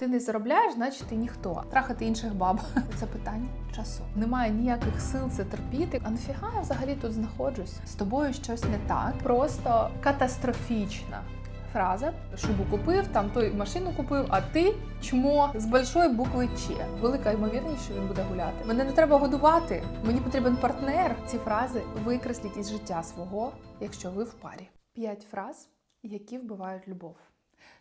Ти не заробляєш, значить ти ніхто. Трахати інших баб. Це питання часу. Немає ніяких сил це терпіти. А нафіга я взагалі тут знаходжусь? З тобою щось не так. Просто катастрофічна. Фраза шубу купив, там той машину купив, а ти чмо з большої букви Ч. Велика ймовірність, що він буде гуляти. Мене не треба годувати. Мені потрібен партнер. Ці фрази викресліть із життя свого, якщо ви в парі. П'ять фраз, які вбивають любов.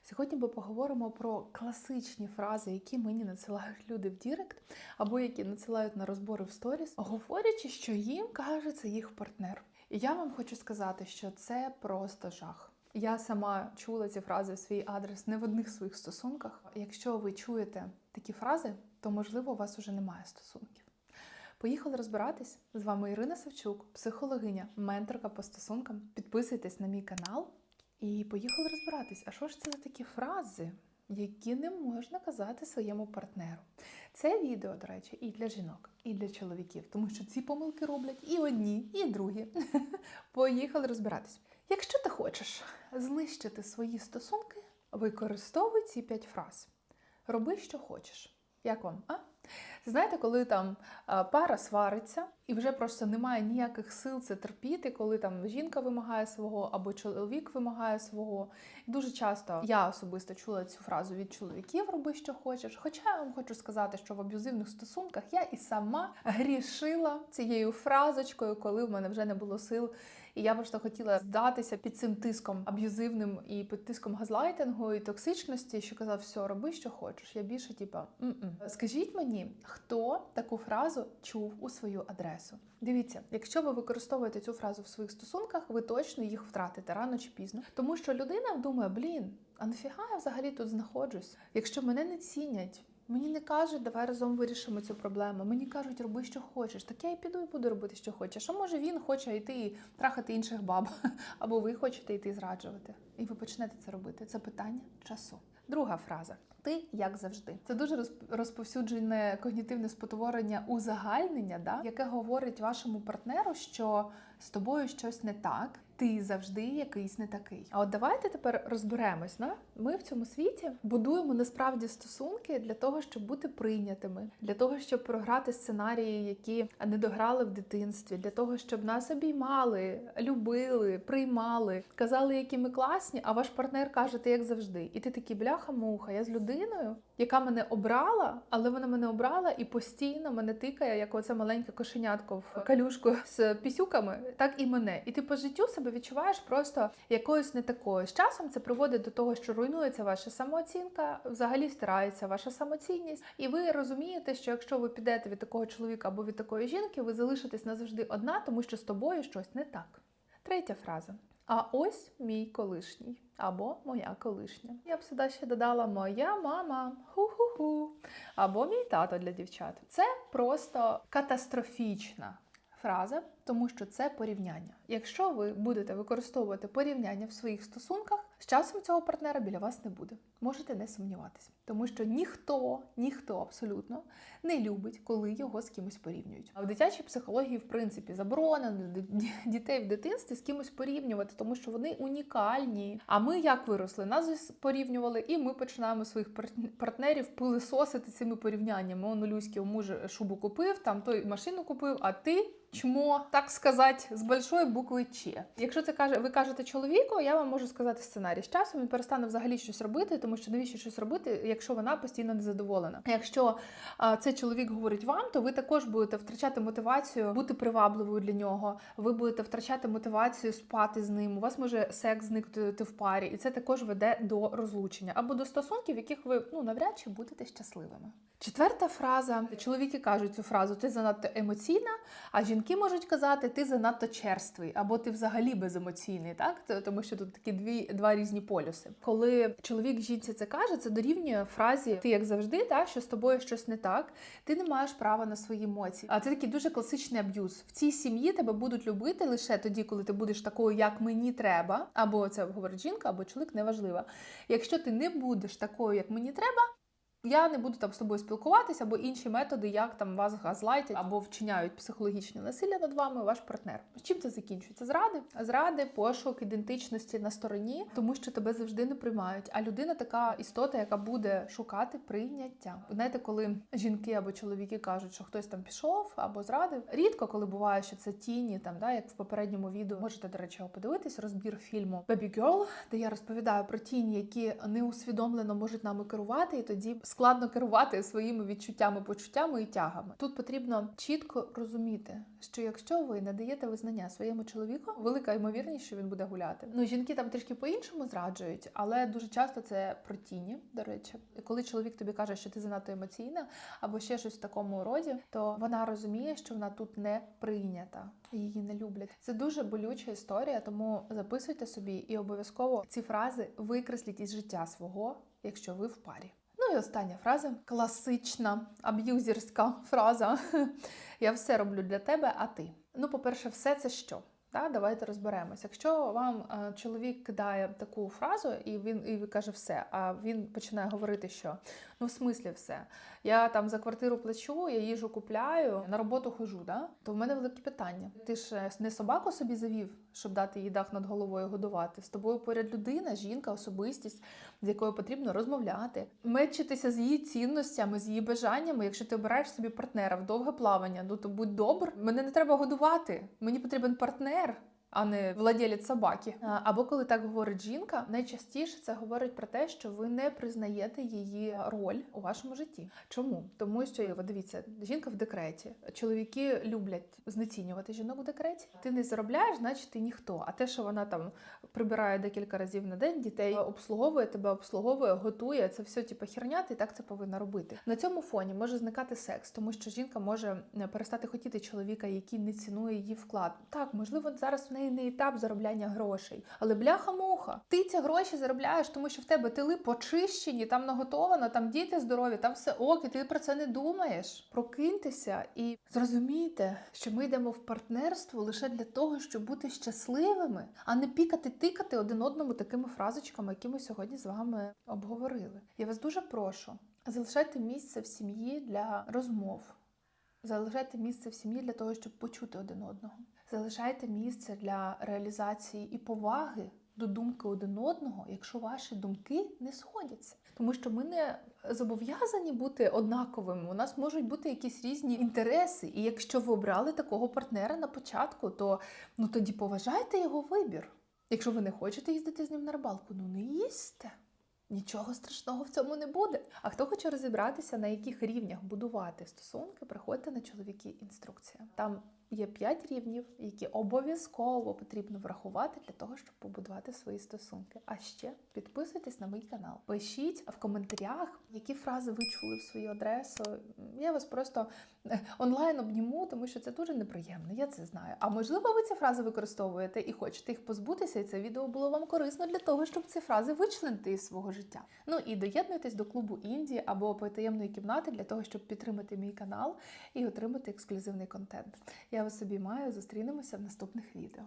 Сьогодні ми поговоримо про класичні фрази, які мені надсилають люди в Дірект, або які надсилають на розбори в сторіс, говорячи, що їм каже це їх партнер. І я вам хочу сказати, що це просто жах. Я сама чула ці фрази в свій адрес не в одних своїх стосунках. Якщо ви чуєте такі фрази, то можливо у вас уже немає стосунків. Поїхали розбиратись. З вами Ірина Савчук, психологиня, менторка по стосункам. Підписуйтесь на мій канал і поїхали розбиратись. А що ж це за такі фрази, які не можна казати своєму партнеру? Це відео, до речі, і для жінок, і для чоловіків, тому що ці помилки роблять і одні, і другі. Поїхали розбиратись. Якщо ти хочеш знищити свої стосунки, використовуй ці п'ять фраз. Роби, що хочеш. Як вам? А? Знаєте, коли там пара свариться і вже просто немає ніяких сил це терпіти, коли там жінка вимагає свого або чоловік вимагає свого. Дуже часто я особисто чула цю фразу від чоловіків роби, що хочеш. Хоча я вам хочу сказати, що в аб'юзивних стосунках я і сама грішила цією фразочкою, коли в мене вже не було сил. І я просто хотіла здатися під цим тиском аб'юзивним і під тиском газлайтингу і токсичності, що казав, все, роби, що хочеш. Я більше, типа, скажіть мені, хто таку фразу чув у свою адресу? Дивіться, якщо ви використовуєте цю фразу в своїх стосунках, ви точно їх втратите рано чи пізно. Тому що людина думає, блін, а нафіга я взагалі тут знаходжусь? Якщо мене не цінять. Мені не кажуть, давай разом вирішимо цю проблему. Мені кажуть, роби, що хочеш. Так я і піду і буду робити, що хочеш. А може він хоче йти і трахати інших баб, або ви хочете йти зраджувати. І ви почнете це робити. Це питання часу. Друга фраза. Ти як завжди. Це дуже розп- розповсюджене когнітивне спотворення узагальнення, да? яке говорить вашому партнеру, що з тобою щось не так, ти завжди якийсь не такий. А от давайте тепер розберемось. Да? Ми в цьому світі будуємо насправді стосунки для того, щоб бути прийнятими, для того, щоб програти сценарії, які не дограли в дитинстві, для того, щоб нас обіймали, любили, приймали, казали, які ми класні, а ваш партнер каже, ти як завжди. І ти такий бляха-муха, я з людиною, яка мене обрала, але вона мене обрала і постійно мене тикає, як оце маленьке кошенятко в калюшку з пісюками, так і мене. І ти по життю себе відчуваєш просто якоюсь не такою. З часом це приводить до того, що руйнується ваша самооцінка, взагалі стирається ваша самоцінність, і ви розумієте, що якщо ви підете від такого чоловіка або від такої жінки, ви залишитесь назавжди одна, тому що з тобою щось не так. Третя фраза. А ось мій колишній або моя колишня. Я б сюди ще додала моя мама, ху-ху-ху, або мій тато для дівчат. Це просто катастрофічна фраза, тому що це порівняння. Якщо ви будете використовувати порівняння в своїх стосунках, з часом цього партнера біля вас не буде. Можете не сумніватися, тому що ніхто, ніхто абсолютно не любить, коли його з кимось порівнюють. А в дитячій психології, в принципі, заборонено дітей в дитинстві з кимось порівнювати, тому що вони унікальні. А ми як виросли? Нас порівнювали, і ми починаємо своїх пар- партнерів пилисосити цими порівняннями. Он у Люськи у шубу купив, там той машину купив, а ти. Чмо, так сказати, з большої букви Ч. Якщо це каже, ви кажете чоловіку, я вам можу сказати сценарій. З часом він перестане взагалі щось робити, тому що навіщо щось робити, якщо вона постійно незадоволена. Якщо а, цей чоловік говорить вам, то ви також будете втрачати мотивацію бути привабливою для нього. Ви будете втрачати мотивацію спати з ним. У вас може секс зникнути в парі, і це також веде до розлучення або до стосунків, в яких ви ну навряд чи будете щасливими. Четверта фраза: чоловіки кажуть цю фразу: ти занадто емоційна, а жінки можуть казати, ти занадто черствий, або ти взагалі беземоційний, так тому що тут такі дві два різні полюси. Коли чоловік жінці це каже, це дорівнює фразі Ти як завжди, так що з тобою щось не так, ти не маєш права на свої емоції. А це такий дуже класичний аб'юз. В цій сім'ї тебе будуть любити лише тоді, коли ти будеш такою, як мені треба, або це говорить жінка, або чоловік, неважливо. Якщо ти не будеш такою, як мені треба. Я не буду там з тобою спілкуватися, або інші методи, як там вас газлайтять або вчиняють психологічне насилля над вами, ваш партнер. Чим це закінчується? Зради, зради, пошук ідентичності на стороні, тому що тебе завжди не приймають. А людина така істота, яка буде шукати прийняття. Знаєте, коли жінки або чоловіки кажуть, що хтось там пішов або зрадив, рідко коли буває, що це тіні, там да, як в попередньому відео можете до речі подивитись. Розбір фільму Baby Girl, де я розповідаю про тіні, які неусвідомлено можуть нами керувати, і тоді складно керувати своїми відчуттями, почуттями і тягами. Тут потрібно чітко розуміти, що якщо ви не даєте визнання своєму чоловіку, велика ймовірність, що він буде гуляти. Ну жінки там трішки по-іншому зраджують, але дуже часто це про тіні. До речі, коли чоловік тобі каже, що ти занадто емоційна, або ще щось в такому роді, то вона розуміє, що вона тут не прийнята, її не люблять. Це дуже болюча історія, тому записуйте собі і обов'язково ці фрази викресліть із життя свого, якщо ви в парі. Ну і остання фраза класична аб'юзерська фраза. Я все роблю для тебе, а ти. Ну, по-перше, все це що? Да, давайте розберемось. Якщо вам е, чоловік кидає таку фразу, і він і каже все, а він починає говорити, що ну в смислі все. Я там за квартиру плачу, я їжу купляю, на роботу хожу, да? то в мене велике питання. Ти ж е, не собаку собі завів, щоб дати їй дах над головою годувати. З тобою поряд людина, жінка, особистість, з якою потрібно розмовляти, мечитися з її цінностями, з її бажаннями. Якщо ти обираєш собі партнера в довге плавання, ну то будь добр, мене не треба годувати. Мені потрібен партнер. А не владелець собаки. Або коли так говорить жінка, найчастіше це говорить про те, що ви не признаєте її роль у вашому житті. Чому? Тому що от дивіться, жінка в декреті. Чоловіки люблять знецінювати жінок в декреті. Ти не заробляєш, значить ти ніхто. А те, що вона там прибирає декілька разів на день, дітей обслуговує, тебе обслуговує, готує. Це все типу херня, ти так це повинна робити. На цьому фоні може зникати секс, тому що жінка може е, перестати хотіти чоловіка, який не цінує її вклад. Так, можливо, зараз в неї не етап заробляння грошей, але бляха-муха. Ти ці гроші заробляєш, тому що в тебе тили почищені, там наготовано, там діти здорові, там все ок, і ти про це не думаєш. Прокиньтеся і зрозумійте, що ми йдемо в партнерство лише для того, щоб бути щасливими, а не пікати, тикати один одному такими фразочками, які ми сьогодні з вами обговорили. Я вас дуже прошу, залишайте місце в сім'ї для розмов. Залишайте місце в сім'ї для того, щоб почути один одного. Залишайте місце для реалізації і поваги до думки один одного, якщо ваші думки не сходяться. Тому що ми не зобов'язані бути однаковими. У нас можуть бути якісь різні інтереси. І якщо ви обрали такого партнера на початку, то ну тоді поважайте його вибір. Якщо ви не хочете їздити з ним на рибалку, ну не їсте. Нічого страшного в цьому не буде. А хто хоче розібратися, на яких рівнях будувати стосунки, приходьте на чоловіки інструкція. Там є 5 рівнів, які обов'язково потрібно врахувати для того, щоб побудувати свої стосунки. А ще підписуйтесь на мій канал. Пишіть в коментарях, які фрази ви чули в свою адресу. Я вас просто е, онлайн обніму, тому що це дуже неприємно. Я це знаю. А можливо, ви ці фрази використовуєте і хочете їх позбутися, і це відео було вам корисно для того, щоб ці фрази вичленити із свого життя. Ну і доєднуйтесь до клубу Інді або потаємної кімнати для того, щоб підтримати мій канал і отримати ексклюзивний контент. Я вас собі маю. Зустрінемося в наступних відео.